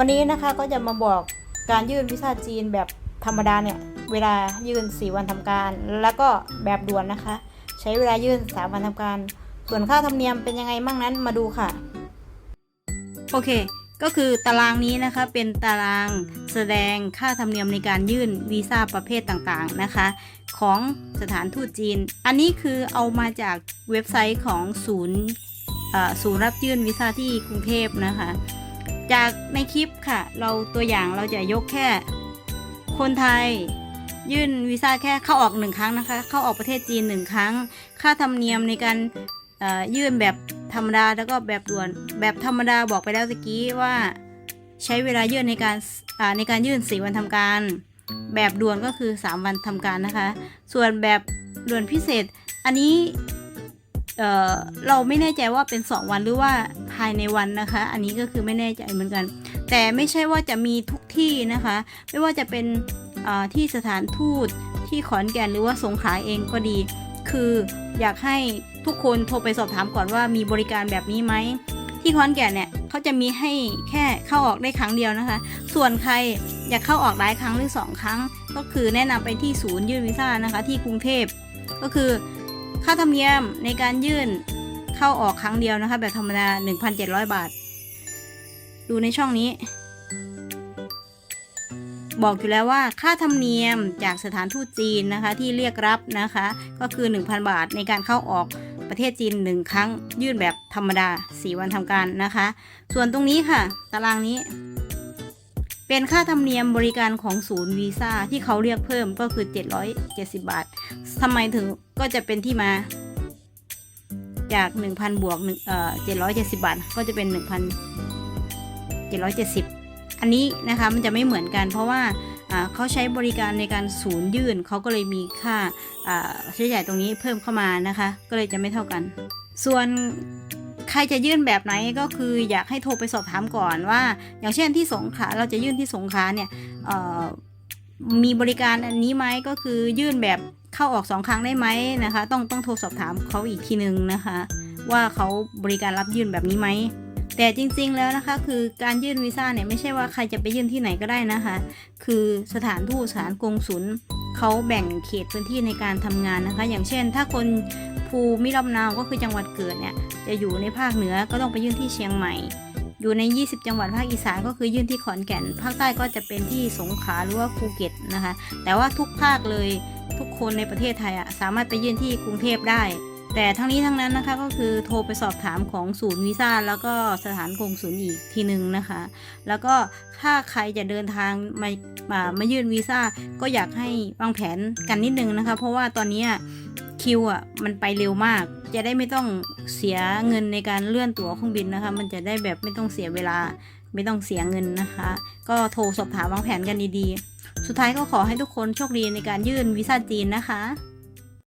วันนี้นะคะก็จะมาบอกการยื่นวีซ่าจีนแบบธรรมดาเนี่ย เวลายื่น 4 วันทำการ แล้วก็แบบด่วนนะคะ ใช้เวลายื่น 3 วันทำการ ส่วนค่าธรรมเนียมเป็นยังไงมั่งนั้นมาดูค่ะ โอเค ก็คือตารางนี้นะคะเป็นตารางแสดงค่าธรรมเนียมในการยื่นวีซ่าประเภทต่างๆนะคะ ของสถานทูตจีน อันนี้คือเอามาจากเว็บไซต์ของศูนย์ศูนย์รับยื่นวีซ่าที่กรุงเทพนะคะ จากในคลิปค่ะ เราตัวอย่างเราจะยกแค่ คนไทย ยื่นวีซ่าแค่เข้าออกหนึ่งครั้งนะคะ เข้าออกประเทศจีนหนึ่งครั้ง ค่าธรรมเนียมในการยื่นแบบธรรมดาแล้วก็แบบด่วนแบบธรรมดาบอกไปแล้วตะกี้ว่าใช้เวลายื่นในการในการยื่น 4 วันทำการ แบบด่วนก็คือ 3 วันทำการนะคะ ส่วนแบบด่วนพิเศษ อันนี้เเราไม่แน่ใจว่าเป็น 2 วันหรือว่า ภายในวันนะคะ อันนี้ก็คือไม่แน่ใจเหมือนกัน แต่ไม่ใช่ว่าจะมีทุกที่นะคะ ไม่ว่าจะเป็นที่สถานทูตที่ขอนแก่นหรือว่าสงขลาเองก็ดี คืออยากให้ทุกคนโทรไปสอบถามก่อนว่ามีบริการแบบนี้ไหมที่ขอนแก่นเนี่ยเขาจะมีให้แค่เข้าออกได้ครั้งเดียวนะคะ ส่วนใครอยากเข้าออกหลายครั้งหรือ 2 ครั้ง ก็คือแนะนำไปที่ศูนย์ยื่นวีซ่านะคะ ที่กรุงเทพก็คือค่าธรรมเนียมในการยื่น เข้าออกครั้งเดียวนะคะ แบบธรรมดา 1,700 บาท ดูในช่องนี้ บอกอยู่แล้วว่าค่าธรรมเนียมจากสถานทูตจีนนะคะ ที่เรียกรับนะคะ ก็คือ 1,000 บาทในการเข้าออกประเทศจีน 1 ครั้ง ยื่นแบบธรรมดา 4 วันทำการนะคะ ส่วนตรงนี้ค่ะ ตารางนี้ เป็นค่าธรรมเนียมบริการของศูนย์วีซ่าที่เขาเรียกเพิ่มก็คือ 770 บาททำไมถึงก็จะเป็นที่มา จาก 1,000 บวกหนึ่งเอ่อ770 บาท ก็จะเป็น 1,770 อันนี้นะคะมันจะไม่เหมือนกัน เพราะว่าเขาใช้บริการในการศูนย์ยื่นเขาก็เลยมีค่าใช้จ่ายตรงนี้เพิ่มเข้ามานะคะ ก็เลยจะไม่เท่ากัน ส่วนใครจะยื่นแบบไหนก็คืออยากให้โทรไปสอบถามก่อนว่า อย่างเช่นที่สงขลาเราจะยื่นที่สงขลาเนี่ยมีบริการอันนี้ไหมก็คือยื่นแบบ เข้าออกสองครั้งได้ไหมนะคะ ต้องต้องโทรสอบถามเขาอีกทีนึงนะคะ ว่าเขาบริการรับยื่นแบบนี้ไหมแต่จริงๆแล้วนะคะ คือการยื่นวีซ่าเนี่ยไม่ใช่ว่าใครจะไปยื่นที่ไหนก็ได้นะคะ คือสถานทูตสถานกงสุลเขาแบ่งเขตพื้นที่ในการทำงานนะคะ อย่างเช่น ถ้าคนภูมิลำเนาก็คือจังหวัดเกิดเนี่ยจะอยู่ในภาคเหนือก็ต้องไปยื่นที่เชียงใหม่ อยู่ใน 20 จังหวัดภาคอีสานก็คือยื่นที่ขอนแก่น ภาคใต้ก็จะเป็นที่สงขลาหรือว่าภูเก็ตนะคะ แต่ว่าทุกภาคเลย ทุกคนในประเทศไทยอะสามารถไปยื่นที่กรุงเทพได้ แต่ทั้งนี้ทั้งนั้นนะคะก็คือโทรไปสอบถามของศูนย์วีซ่าแล้วก็สถานกงสุลอีกทีหนึ่งนะคะ แล้วก็ถ้าใครจะเดินทางมามามายื่นวีซ่าก็อยากให้วางแผนกันนิดนึงนะคะ เพราะว่าตอนนี้คิวอะมันไปเร็วมาก จะได้ไม่ต้องเสียเงินในการเลื่อนตั๋วเครื่องบินนะคะ มันจะได้แบบไม่ต้องเสียเวลาไม่ต้องเสียเงินนะคะ ก็โทรสอบถามวางแผนกันดีๆ สุดท้ายก็ขอให้ทุกคนโชคดีในการยื่นวีซ่าจีนนะคะ